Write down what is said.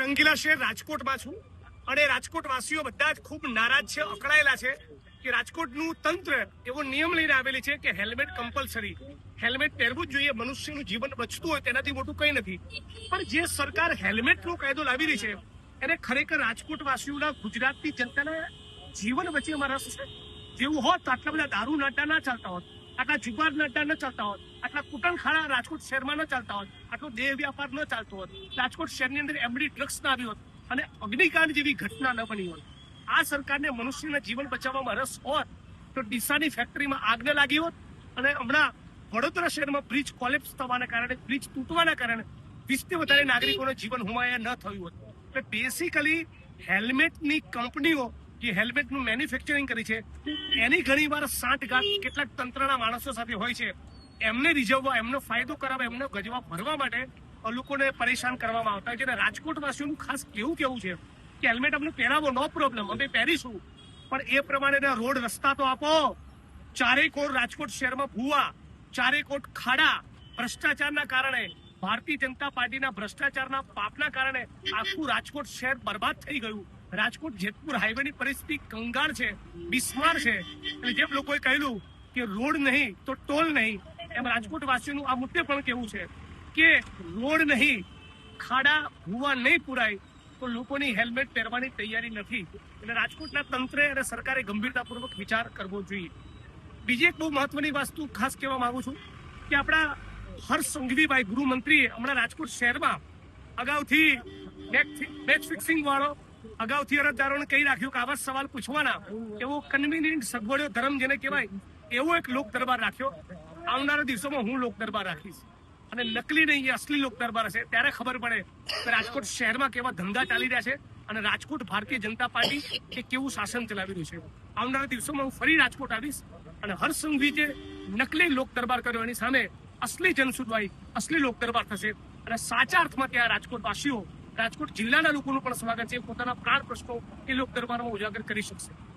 રંગીલા શહેર રાજકોટમાં છું. અને રાજકોટ વાસીઓ બધા જ ખૂબ નારાજ છે, અકળાયેલા છે કે રાજકોટનું તંત્ર એવો નિયમ લઈને આવેલી છે કે હેલ્મેટ કમ્પલસરી હેલ્મેટ પહેરવું જ જોઈએ, મનુષ્યનું જીવન બચતું હોય તેનાથી મોટું કંઈ નથી. પણ જે સરકાર હેલ્મેટનો કાયદો લાવી રહી છે, એને ખરેખર રાજકોટ વાસીઓના ગુજરાતની જનતાના જીવન વચ્ચે અમારા જેવું હોત આટલા બધા દારૂ નાટા ના ચાલતા હોત, આટલા જુગાર નાટા ન ચાલતા હોત. આટલા કુટનખાણા રાજકોટ શહેરમાં ન ચાલતા હોત આટલો દેહ વ્યાપાર ન ચાલતો હોત રાજકોટ શહેરની અંદર એમડી ડ્રગ્સ ના આવી હોત અને અગ્નિકાંડ જેવી ઘટના ન બની હોત આ સરકારને મનુષ્યના જીવન બચાવવામાં રસ હોત તો ડીસાની ફેક્ટરીમાં આગ ન લાગી હોત અને હમણાં વડોદરા શહેરમાં બ્રિજ કોલેપ્સ થવાના કારણે, બ્રિજ તૂટવાના કારણે વીસથી વધારે નાગરિકોનું જીવન હુમાયા ન થયું હોત. એટલે બેસિકલી હેલ્મેટની કંપનીઓ જે હેલ્મેટનું મેન્યુફેક્ચરિંગ કરી છે, એની ઘણી વાર સાંઠગાંઠ કેટલાક તંત્રના માણસો સાથે હોય છે. એમને રીઝવવા, એમનો ફાયદો કરાવવા, એમનો ગજવા ભરવા માટે લોકોને પરેશાન કરવામાં આવતા જેને છે. અને રાજકોટ વાસીઓનું ખાસ કેવું કેવું છે કે હેલ્મેટ અમને પહેરાવો, નો પ્રોબ્લેમ અમે પહેરીશું. પણ એ પ્રમાણેના રોડ રસ્તા તો આપો. ચારેય કોર રાજકોટ શહેરમાં ભૂવા, ચારેય કોટ ખાડા. ભ્રષ્ટાચારના કારણે ભારતીય જનતા પાર્ટીના ભ્રષ્ટાચારના પાપના કારણે આખું રાજકોટ શહેર બરબાદ થઈ ગયું. રાજકોટ જેતપુર હાઈવેની પરિસ્થિતિ કંગાળ છે, બિસ્માર છે. એટલે જેમ લોકોએ કહ્યું કે રોડ નહીં તો ટોલ નહીં. એમ રાજકોટ વાસીઓનું આ મુદ્દે પણ કેવું છે કે રોડ નહીં, ખાડા, ભૂવા નહીં પુરાય, તો લોકોની હેલ્મેટ પહેરવાની તૈયારી નથી. એટલે રાજકોટના તંત્રે અને સરકારે ગંભીરતાપૂર્વક વિચાર કરવો જોઈએ. બીજી એક બહુ મહત્વની વસ્તુ ખાસ કહેવા માંગુ છું કે આપણા હર્ષ સંઘવીભાઈ ગૃહમંત્રીએ હમણાં રાજકોટ શહેરમાં અગાઉથી મેચ ફિક્સિંગ વાળો અગાઉથી અરજદારોને કહી રાખ્યું કે આવા સવાલ પૂછવાના. એવો કન્વીનિયન્ટ સગવડો ધર્મ જેને કહેવાય, એવો એક લોક દરબાર રાખ્યો. આવનારા દિવસોમાં હું લોક દરબાર રાખીશ. અને નકલી નહીં અસલી લોક દરબાર હશે. ત્યારે ખબર પડે કે રાજકોટ શહેરમાં કેવા ધંધા ચાલી રહ્યા છે અને રાજકોટ ભારતીય જનતા પાર્ટી એ કેવું શાસન ચલાવી રહ્યું છે. આવનારા દિવસોમાં હું ફરી રાજકોટ આવીશ અને હર્ષ સંઘવી નકલી લોક દરબાર કર્યો. એની સામે અસલી જનસુનવાઈ, અસલી લોક દરબાર થશે. અને સાચા અર્થમાં ત્યાં રાજકોટ વાસીઓ રાજકોટ જિલ્લાના લોકોનું પણ સ્વાગત છે. પોતાના પ્રાણ પ્રશ્નો એ લોક દરબારમાં ઉજાગર કરી શકશે.